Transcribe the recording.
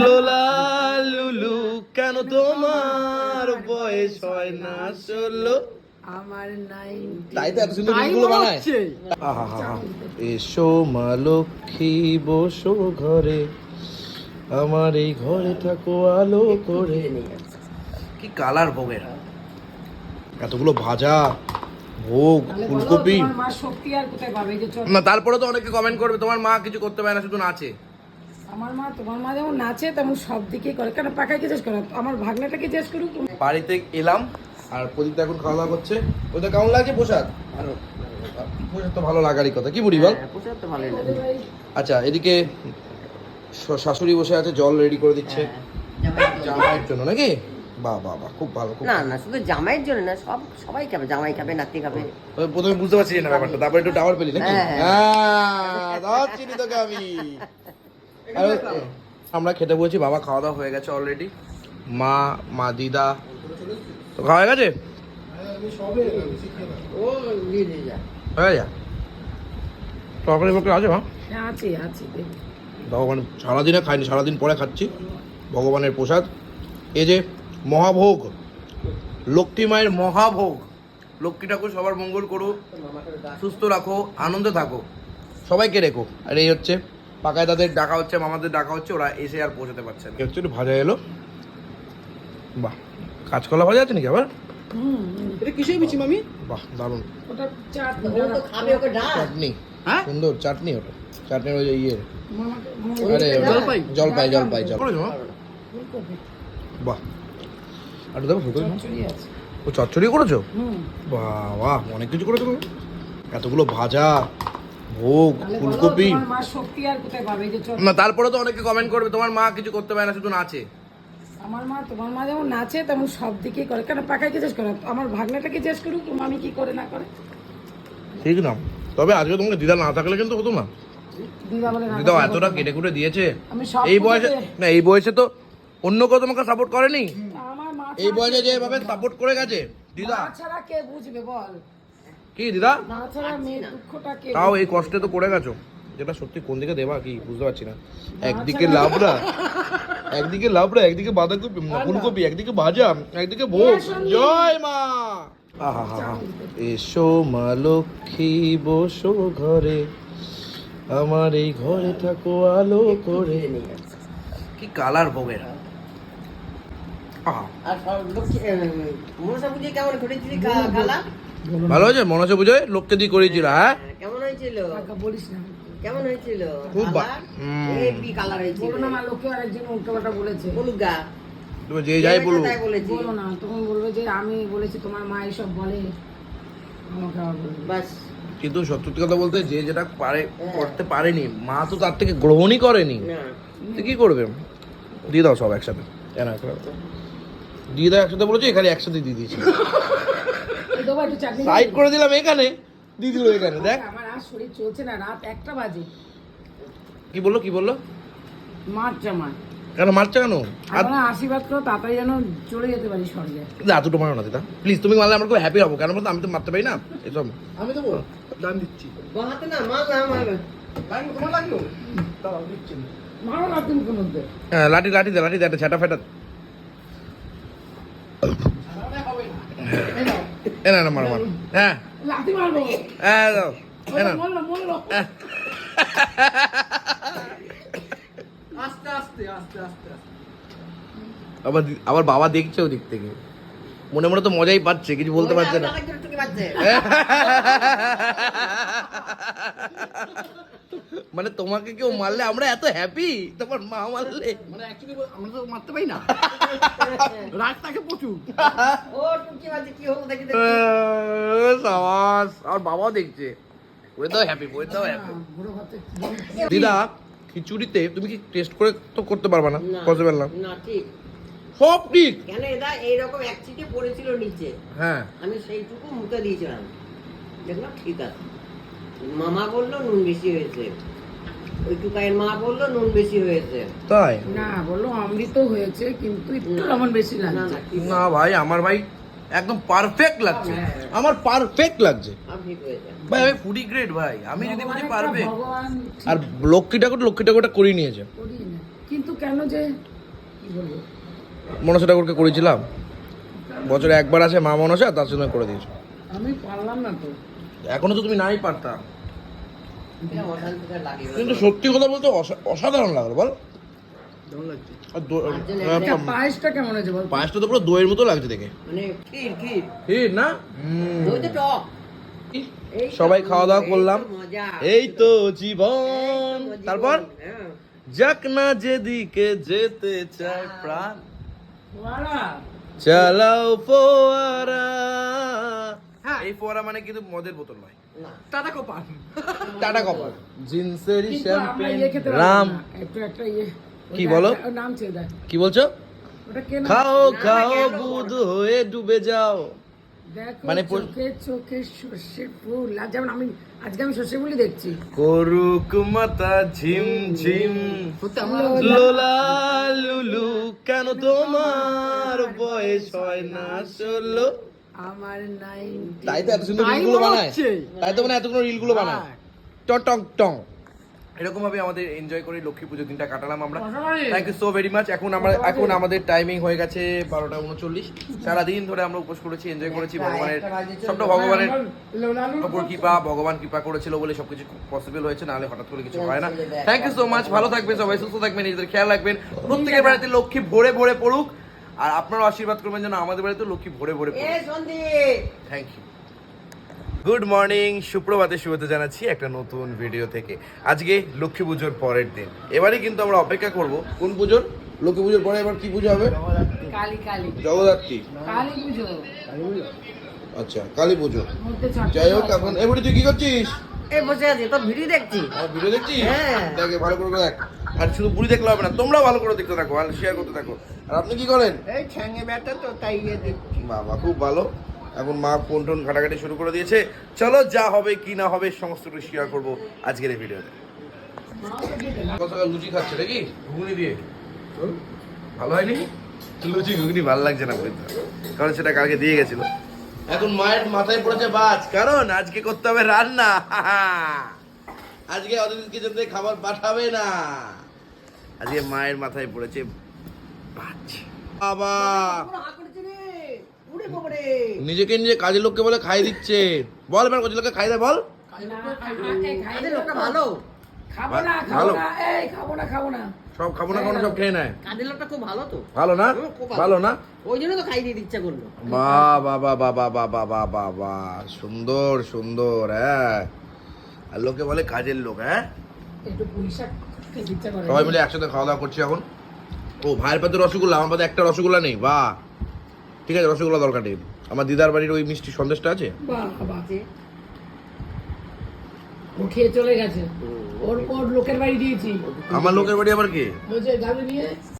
লোলা লুলু কেন তোমার বয়স হয় না ষোলো? আমার নাই তাই তো এত সুন্দর রিলগুলো বানায়। এসো মা লক্ষ্মী বসো ঘরে। আমার এই ঘরে থাকো আলো করে। কি কালার ভোগের? এতগুলো ভাজা ভোগ ফুলকপি। না তারপরে তো অনেকে কমেন্ট করবে তোমার মা কিছু করতে পারে না শুধু নাচে। আমার মা তোমার মা যেমন নাচে তেমন সব দিকেই করে। কেন পাকাইকে জিজ্ঞেস করো? আমার ভাগনাটাকে জিজ্ঞেস করুক? বাড়িতে এলাম আর প্রদীপ তো এখন খাওয়া দাওয়া করছে। ওটা কেমন লাগছে প্রসাদ? প্রসাদ তো ভালো লাগারই কথা। কি বুড়ি বল? পোশাক তো আচ্ছা এদিকে শাশুড়ি বসে আছে জল রেডি করে দিচ্ছে। জামাইয়ের জন্য। নাকি? বাহ বাহ বাহ খুব ভালো না না শুধু জামাইয়ের জন্য না সব সবাই খাবে জামাই খাবে নাতি খাবে। প্রথমে বুঝতে পারছি না ব্যাপারটা তারপরে একটু টাওয়ার পেলি নাকি? হ্যাঁ। হ্যাঁ দাও চিনি তোকে আমি। আর আমরা খেতে বলছি বাবা খাওয়া দাওয়া হয়ে গেছে অলরেডি মা মা দিদা। তো খাওয়া হয়ে গেছে? হয়ে যা তরকারি আছে মা? আছে আছে দেখি। ভগবান সারাদিনে খাইনি সারাদিন পরে খাচ্ছি। ভগবানের প্রসাদ। এই যে মহাভোগ লক্ষ্মী মায়ের মহাভোগ। লক্ষ্মী ঠাকুর সবার মঙ্গল করো সুস্থ রাখো আনন্দে থাকো। সবাইকে রেখো। আর এই হচ্ছে পাকায় তাদের ডাকা হচ্ছে মামাদের ডাকা হচ্ছে ওরা এসে আর পৌঁছাতে পারছে না। হচ্ছে একটু ভাজা এলো। বাহ কাঁচকলা ভাজা আছে নাকি আবার? এটা কিসের বিচি মামি? বাহ দারুণ। ওটা চাট ও তো খাবে ওকে ডাক। চাটনি। হ্যাঁ? সুন্দর চাটনি ওটা। চাটনির ওই ইয়ে। আরে জলপাই? জলপাই জলপাই জল করেছ বাহ। আর দেখো ফুলকপি ও চচ্চড়ি করেছ? বাহ বাহ অনেক কিছু করেছ তুমি। এতগুলো ভাজা। ভোগ ফুলকপি? তোমার যে না তারপরে তো অনেকে কমেন্ট করবে তোমার মা কিছু করতে পারে না শুধু নাচে। আমার মা তোমার মা যেমন নাচে তেমন সব দিকেই করে। কেন পাকাইকে জিজ্ঞেস করো? আমার ভাগনাটাকে জিজ্ঞেস করুক আমি কি করে না করে। ঠিক না। তবে আজকে তোমাকে দিদা না থাকলে কিন্তু হতো না। দিদা বলে এতটা কেটে কুটে দিয়েছে। এই বয়সে না এই বয়সে তো অন্য কেউ তোমাকে সাপোর্ট করেনি। এই বয়সে কে যেভাবে সাপোর্ট করে গেছে দিদা। ছাড়া কে বুঝবে বল। কি দিদা? তাও এই কষ্টে তো করে গেছো। যেটা সত্যি কোন দিকে দেবা কি বুঝতে পারছি না। একদিকে লাবড়া একদিকে লাবড়া একদিকে বাঁধাকপি ফুলকপি একদিকে ভাজা একদিকে ভোগ। জয় মা! আহা হা হা। এসো মা লক্ষ্মী বসো ঘরে। আমার এই ঘরে থাকো আলো করে। কি কালার ভোগের আহা। আর সব লক্ষ্মী মনসা পুজো কেমন ঘটেছিলি খালা ভালো হয়েছে? মনসা পুজোয় লোককে দিয়ে করিয়েছিল হ্যাঁ? কেমন হয়েছিল? বলিস না। কেমন হয়েছিল? খুব কালার? হুম। হেভি কালার হয়েছিল? বলো না আমার লোকে আরেকজন উল্টো পাল্টা বলেছে। বলুক গা। তুমি যে যাই বলুক। বলেছি? বলো না তখন বলবে যে আমি বলেছি তোমার মা এইসব বলে। আমাকে আবার বলবে। বাস। কিন্তু সত্যি কথা বলতে যে যেটা পারে করতে পারেনি মা তো তার থেকে গ্রহণই করেনি। না। তো কি করবে? দিয়ে দাও সব একসাথে। দিয়ে দাও একসাথে বলেছি এখানে একসাথে দিয়ে দিয়েছি এই দেবো একটু চাটনি সাইড করে দিলাম এখানে দিয়ে দিল এখানে দেখ। আমার আর শরীর চলছে না রাত একটা বাজে। কি বলল কি বলল? মার জামা কেন মারছে কেন? আর আশীর্বাদ করো তাড়াতাড়ি যেন চলে যেতে পারি স্বর্গে। না দুটো মারো না দিদা। প্লিজ তুমি মারলে আমার খুব হ্যাপি হব। কেন বলতো আমি তো মারতে পারি না। এসব। আমি দেবো দান দিচ্ছি। বাহাতে না মা না মা দান তোমার লাগল দাঁড়াও দিচ্ছি। না। মারো না তুমি কোনো মধ্যে হ্যাঁ, লাঠি লাঠি দে লাঠি দে একটা ছাটা ফেটা। না। না মার মার হ্যাঁ লাথি মারবো হ্যাঁ দাও এ না মরলো মরলো আস্তে আস্তে আস্তে আস্তে আস্তে। আবার আবার বাবা দেখছে ওদিক থেকে। মনে মনে তো মজাই পাচ্ছে কিছু বলতে পারছে না। মানে তোমাকে কেউ মারলে আমরা এত হ্যাপি তোমার মা মারলে। মানে অ্যাকচুয়ালি আমরা তো মারতে পারি না। রাগ থাকে প্রচুর। ও টুকি পাচ্ছে কি হলো দেখি দেখি। সাবাস আর বাবাও দেখছে। ওই তো হ্যাপি ওই তো হ্যাপি দিদা খিচুড়িতে তুমি কি টেস্ট করে তো করতে পারবে না? পসিবল না? না ঠিক। সব ঠিক। কেন এদা এইরকম এক চিটে পড়েছিল নিচে। হ্যাঁ। আমি সেইটুকু মুখে দিয়েছিলাম। দেখলাম ঠিক আছে। মামা বলল নুন বেশি হয়েছে। ওই টুকাইয়ের মা বলল নুন বেশি হয়েছে। তাই? না বলল অমৃত হয়েছে কিন্তু একটু লবণ বেশি না লাগছে। না ভাই আমার ভাই একদম পারফেক্ট লাগছে। আমার পারফেক্ট লাগছে। ভাই আমি ফুডি গ্রেড ভাই। আমি যদি পারবে আর লক্ষ্মী ঠাকুর লক্ষ্মী ঠাকুরটা করিয়ে নিয়েছে। কিন্তু কেন যে মনসা ঠাকুরকে করেছিলাম বছরে একবার আসে মা মনসা তার জন্য করে দিয়েছ। আমি পারলাম না তো। এখনও তো তুমি নাই পারতাম কিন্তু সত্যি কথা বলতে অসাধারণ লাগল বল। পায়েসটা কেমন হয়েছে পায়েসটা তো পুরো দইয়ের মতো লাগছে দেখে। মানে ক্ষীর ক্ষীর। ঠিক না? ওই টক। সবাই খাওয়া দাওয়া করলাম। এই তো জীবন। তারপর? হ্যাঁ। যাক না যেদিকে যেতে চায় প্রাণ। চালাও ফোয়ারা। হ্যাঁ। এই ফোয়ারা মানে কিন্তু মদের বোতল নয়। টাটা কোপান টাটা কপাল। জিন্সেরই শ্যাম্পেন। ইয়ে রাম। একটু একটা ইয়ে। কি বলো? নাম ছিল দেখ। কি বলছো? খাও খাও? বুধ হয়ে ডুবে যাও। মানে চোখে চোখে সর্ষে ফুল। আর যেমন আমি আজকে আমি সর্ষে ফুলই দেখছি। করুক মাতা ঝিম ঝিম। লোলা লুলু কেন তোমার বয়স হয় না ষোলো? আমার নাই তাই তো এত সুন্দর রিলগুলো বানায়। তাই তো মানে এতগুলো রিলগুলো বানায়। হ্যাঁ। টং টং টং। এরকম ভাবে আমাদের এনজয় করে লক্ষ্মী পুজোর দিনটা কাটালাম আমরা। Thank you so very much এখন আমরা এখন আমাদের টাইমিং হয়ে গেছে বারোটা উনচল্লিশ। সারাদিন ধরে আমরা উপোস করেছি এনজয় করেছি। ভগবানের একটা বাজে চলবে। সবটা ভগবানের ওপর কৃপা ভগবান কৃপা করেছিল বলে সবকিছু পসিবল হয়েছে। নাহলে হঠাৎ করে কিছু হয় না। থ্যাংক ইউ সো মাচ ভালো থাকবেন সবাই সুস্থ থাকবেন নিজেদের খেয়াল রাখবেন। প্রত্যেকের বাড়িতে লক্ষ্মী ভরে ভরে পড়ুক। আর আপনারাও আশীর্বাদ করবেন যেন আমাদের বাড়িতে লক্ষ্মী ভরে ভরে এ থ্যাংক ইউ গুড মর্নিং সুপ্রভাতে শুভতে জানাচ্ছি একটা নতুন ভিডিও থেকে। আজকে লক্ষ্মী পুজোর পরের দিন। এবারে কিন্তু আমরা অপেক্ষা করব কোন পুজোর? লক্ষ্মী পুজোর পরে এবার কি পুজো হবে? কালী কালী। জগদ্ধাত্রী। কালী পুজো। আচ্ছা কালী পুজো। যাই হোক এখন এবারে তুই কি করছিস? এই বসে আছি তোর ভিডিও দেখছি ভিডিও দেখছি হ্যাঁ। দেখে ভালো করে দেখ। আর শুধু বুড়ি দেখলে হবে না তোমরা ভালো করে দেখতে থাকো আর শেয়ার করতে থাকো। আর আপনি কি করেন? এই ঠ্যাঙে ব্যথা তো তাই ইয়ে দেখছি। বাবা খুব ভালো। এখন মা ফোন টোন ঘাটাঘাটি শুরু করে দিয়েছে। চলো যা হবে কি না হবে সমস্তটা শেয়ার করব আজকের এই ভিডিওতে লুচি খাচ্ছে নাকি? ঘুগনি দিয়ে। ভালো হয়নি? লুচি ঘুগনি ভালো লাগছে না বলতে কারণ সেটা কালকে দিয়ে গেছিল। এখন মায়ের মাথায় পড়েছে বাজ। কারণ আজকে করতে হবে রান্না। আজকে অতিথি কিচেন থেকে খাবার পাঠাবে না। আজকে মায়ের মাথায় পড়েছে বাজ। বাবা! নিজেকে নিজে কাজের লোককে বলে খাই দিচ্ছে। বল এবার কাজের লোককে খাই দে বল। না, এই খাই কাদের দে। লোকটা ভালো খাব না খাব না এই খাব না খাব না। সব খাব না কোনো সব খেয়ে নেয়। কাদের লোকটা খুব ভালো তো। ভালো না? ভালো। না? ওই জন্য তো খাই ইচ্ছা করল। সুন্দর সুন্দর হ্যাঁ। আর লোকে বলে কাজের লোক হ্যাঁ? একটু সবাই মিলে একসাথে খাওয়া দাওয়া করছি এখন। ও ভাইয়ের পাতে রসগোল্লা আমার পাতে একটা রসগোল্লা নেই? বা ঠিক আছে রসগোল্লা দরকার নেই। আমার দিদার বাড়ির ওই মিষ্টি সন্দেশটা আছে? বাহ বাহ। ও খেয়ে চলে গেছে। ওর ওর লোকের বাড়ি দিয়েছি। আমার লোকের বাড়ি আবার কে? নিয়ে